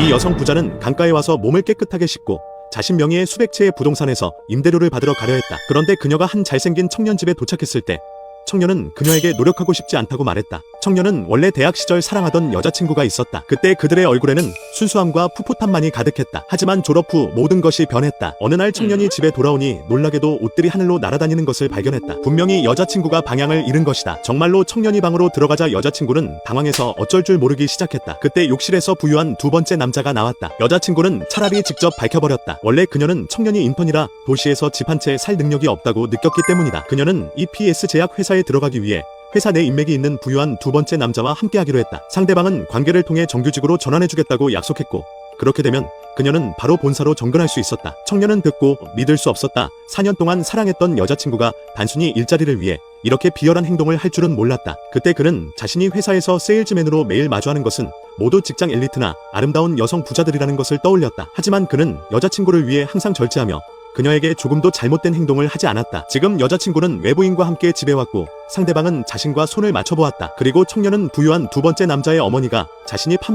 이 여성 부자는 강가에 와서 몸을 깨끗하게 씻고 자신 명의의 수백 채의 부동산에서 임대료를 받으러 가려 했다. 그런데 그녀가 한 잘생긴 청년 집에 도착했을 때 청년은 그녀에게 노력하고 싶지 않다고 말했다. 청년은 원래 대학 시절 사랑하던 여자친구가 있었다. 그때 그들의 얼굴에는 순수함과 풋풋함만이 가득했다. 하지만 졸업 후 모든 것이 변했다. 어느 날 청년이 집에 돌아오니 놀라게도 옷들이 하늘로 날아다니는 것을 발견했다. 분명히 여자친구가 방향을 잃은 것이다. 정말로 청년이 방으로 들어가자 여자친구는 당황해서 어쩔 줄 모르기 시작했다. 그때 욕실에서 부유한 두 번째 남자가 나왔다. 여자친구는 차라리 직접 밝혀버렸다. 원래 그녀는 청년이 인턴이라 도시에서 집 한 채 살 능력이 없다고 느꼈기 때문이다. 그녀는 EPS 제약 회사에 들어가기 위해 회사 내 인맥이 있는 부유한 두 번째 남자와 함께하기로 했다. 상대방은 관계를 통해 정규직으로 전환해주겠다고 약속했고 그렇게 되면 그녀는 바로 본사로 정근할 수 있었다. 청년은 듣고 믿을 수 없었다. 4년 동안 사랑했던 여자친구가 단순히 일자리를 위해 이렇게 비열한 행동을 할 줄은 몰랐다. 그때 그는 자신이 회사에서 세일즈맨으로 매일 마주하는 것은 모두 직장 엘리트나 아름다운 여성 부자들이라는 것을 떠올렸다. 하지만 그는 여자친구를 위해 항상 절제하며 그녀에게 조금도 잘못된 행동을 하지 않았다. 지금 여자친구는 외부인과 함께 집에 왔고 상대방은 자신과 손을 맞춰보았다. 그리고 청년은 부유한 두 번째 남자의 어머니가 자신이 판